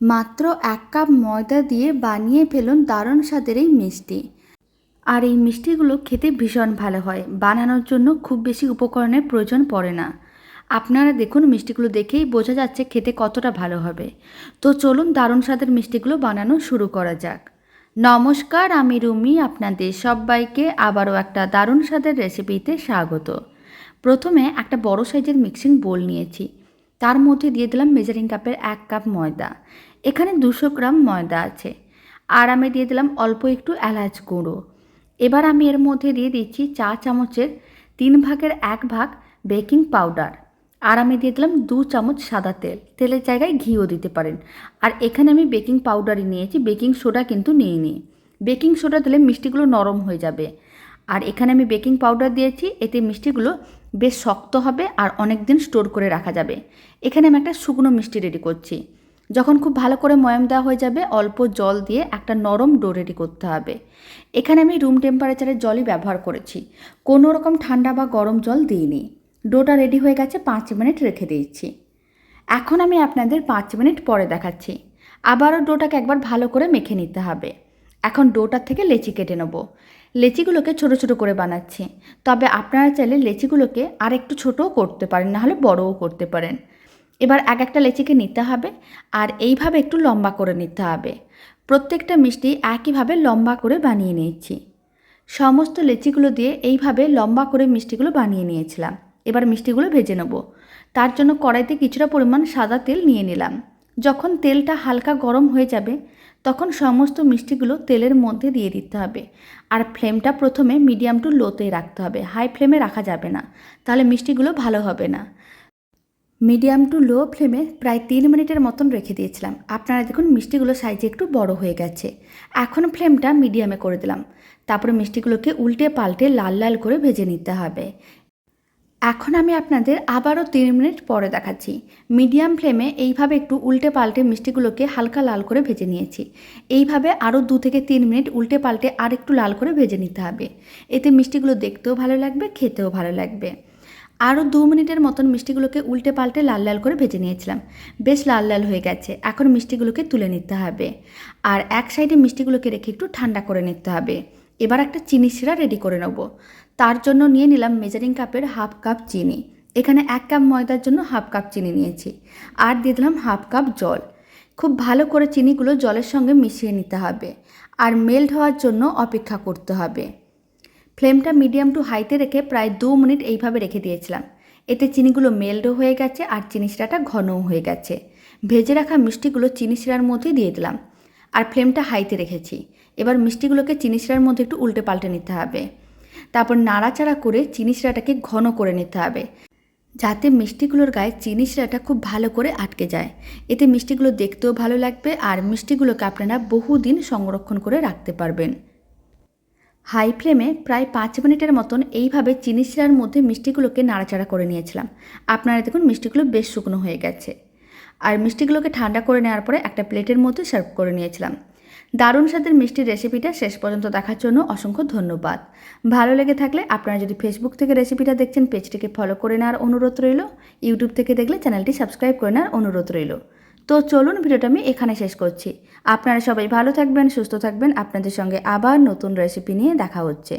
মাত্র এক কাপ ময়দা দিয়ে বানিয়ে ফেলুন দারুণ স্বাদের এই মিষ্টি। আর এই মিষ্টিগুলো খেতে ভীষণ ভালো হয়। বানানোর জন্য খুব বেশি উপকরণের প্রয়োজন পড়ে না। আপনারা দেখুন মিষ্টিগুলো দেখেই বোঝা যাচ্ছে খেতে কতটা ভালো হবে। তো চলুন দারুণ স্বাদের মিষ্টিগুলো বানানো শুরু করা যাক। নমস্কার, আমি রুমি, আপনাদের সবাইকে আবারও একটা দারুণ স্বাদের রেসিপিতে স্বাগত। প্রথমে একটা বড় সাইজের মিক্সিং বোল নিয়েছি। তার মধ্যে দিয়ে দিলাম মেজারিং কাপের এক কাপ ময়দা। এখানে দুশো গ্রাম ময়দা আছে। আর আমি দিয়ে দিলাম অল্প একটু এলাচ গুঁড়ো। এবার আমি এর মধ্যে দিয়ে দিচ্ছি চা চামচের তিন ভাগের এক ভাগ বেকিং পাউডার। আর আমি দিয়ে দিলাম দু চামচ সাদা তেল। তেলের জায়গায় ঘিও দিতে পারেন। আর এখানে আমি বেকিং পাউডারই নিয়েছি। বেকিং সোডা কিন্তু নিইনি। বেকিং সোডা দিলে মিষ্টিগুলো নরম হয়ে যাবে। আর এখানে আমি বেকিং পাউডার দিয়েছি। এতে মিষ্টিগুলো বেশ শক্ত হবে আর অনেক দিন স্টোর করে রাখা যাবে। এখানে আমি একটা শুকনো মিষ্টি রেডি করছি। যখন খুব ভালো করে ময়াম দেওয়া হয়ে যাবে, অল্প জল দিয়ে একটা নরম ডো রেডি করতে হবে। এখানে আমি রুম টেম্পারেচারের জলই ব্যবহার করেছি। কোনো রকম ঠান্ডা বা গরম জল দিইনি। ডোটা রেডি হয়ে গেছে, পাঁচ মিনিট রেখে দিয়েছি। এখন আমি আপনাদের পাঁচ মিনিট পরে দেখাচ্ছি। আবারও ডোটাকে একবার ভালো করে মেখে নিতে হবে। এখন ডোটার থেকে লেচি কেটে নেব। লেচিগুলোকে ছোট ছোট করে বানাচ্ছি। তবে আপনারা চাইলে লেচিগুলোকে আর একটু ছোটও করতে পারেন, নাহলে বড়ও করতে পারেন। এবার এক একটা লেচিকে নিতে হবে আর এইভাবে একটু লম্বা করে নিতে হবে। প্রত্যেকটা মিষ্টি একইভাবে লম্বা করে বানিয়ে নিয়েছি। সমস্ত লেচিগুলো দিয়ে এইভাবে লম্বা করে মিষ্টিগুলো বানিয়ে নিয়েছিলাম। এবার মিষ্টিগুলো ভেজে নেব। তার জন্য কড়াইতে কিছুটা পরিমাণ সাদা তেল নিয়ে নিলাম। যখন তেলটা হালকা গরম হয়ে যাবে তখন সমস্ত মিষ্টিগুলো তেলের মধ্যে দিয়ে দিতে হবে। আর ফ্লেমটা প্রথমে মিডিয়াম টু লোতে রাখতে হবে। হাই ফ্লেমে রাখা যাবে না। তাহলে মিষ্টিগুলো ভালো হবে না। মিডিয়াম টু লো ফ্লেমে প্রায় তিন মিনিটের মতন রেখে দিয়েছিলাম। আপনারা দেখুন মিষ্টিগুলো সাইজে একটু বড় হয়ে গেছে। এখন ফ্লেমটা মিডিয়ামে করে দিলাম। তারপরে মিষ্টিগুলোকে উল্টে পাল্টে লাল লাল করে ভেজে নিতে হবে। এখন আমি আপনাদের আবারও তিন মিনিট পরে দেখাচ্ছি। মিডিয়াম ফ্লেমে এইভাবে একটু উল্টে পাল্টে মিষ্টিগুলোকে হালকা লাল করে ভেজে নিয়েছি। এইভাবে আরও দু থেকে তিন মিনিট উল্টে পাল্টে আর একটু লাল করে ভেজে নিতে হবে। এতে মিষ্টিগুলো দেখতেও ভালো লাগবে, খেতেও ভালো লাগবে। আরও দু মিনিটের মতন মিষ্টিগুলোকে উল্টে পাল্টে লাল লাল করে ভেজে নিয়েছিলাম। বেশ লাল লাল হয়ে গেছে, এখন মিষ্টিগুলোকে তুলে নিতে হবে। আর এক সাইডে মিষ্টিগুলোকে রেখে একটু ঠান্ডা করে নিতে হবে। এবার একটা চিনি শিরা রেডি করে নেব। তার জন্য নিয়ে নিলাম মেজারিং কাপের হাফ কাপ চিনি। এখানে এক কাপ ময়দার জন্য হাফ কাপ চিনি নিয়েছি। আর দিয়ে দিলাম হাফ কাপ জল। খুব ভালো করে চিনিগুলো জলের সঙ্গে মিশিয়ে নিতে হবে। আর মেল্ট হওয়ার জন্য অপেক্ষা করতে হবে। ফ্লেমটা মিডিয়াম টু হাইতে রেখে প্রায় দু মিনিট এইভাবে রেখে দিয়েছিলাম। এতে চিনিগুলো মেল্টও হয়ে গেছে আর চিনি শিরাটা ঘনও হয়ে গেছে। ভেজে রাখা মিষ্টিগুলো চিনি শিরার মধ্যে দিয়ে দিলাম। আর ফ্লেমটা হাইতে রেখেছি। এবার মিষ্টিগুলোকে চিনি শিরার মধ্যে একটু উল্টে পাল্টে নিতে হবে। তারপর নাড়াচাড়া করে চিনি শিরাটাকে ঘন করে নিতে হবে। যাতে মিষ্টিগুলোর গায়ে চিনি শিরাটা খুব ভালো করে আটকে যায়। এতে মিষ্টিগুলো দেখতেও ভালো লাগবে আর মিষ্টিগুলোকে আপনারা বহুদিন সংরক্ষণ করে রাখতে পারবেন। হাই ফ্লেমে প্রায় পাঁচ মিনিটের মতন এইভাবে চিনি শিরার মধ্যে মিষ্টিগুলোকে নাড়াচাড়া করে নিয়েছিলাম। আপনারা দেখুন মিষ্টিগুলো বেশ শুকনো হয়ে গেছে। আর মিষ্টিগুলোকে ঠান্ডা করে নেওয়ার পরে একটা প্লেটের মধ্যে সার্ভ করে নিয়েছিলাম। দারুণ স্বাদের মিষ্টির রেসিপিটা শেষ পর্যন্ত দেখার জন্য অসংখ্য ধন্যবাদ। ভালো লেগে থাকলে আপনারা যদি ফেসবুক থেকে রেসিপিটা দেখছেন, পেজটিকে ফলো করে নেওয়ার অনুরোধ রইল ইউটিউব থেকে দেখলে চ্যানেলটি সাবস্ক্রাইব করে নেওয়ার অনুরোধ রইল। তো চলুন ভিডিওটা আমি এখানে শেষ করছি। আপনারা সবাই ভালো থাকবেন, সুস্থ থাকবেন, আপনাদের সঙ্গে আবার নতুন রেসিপি নিয়ে দেখা হচ্ছে।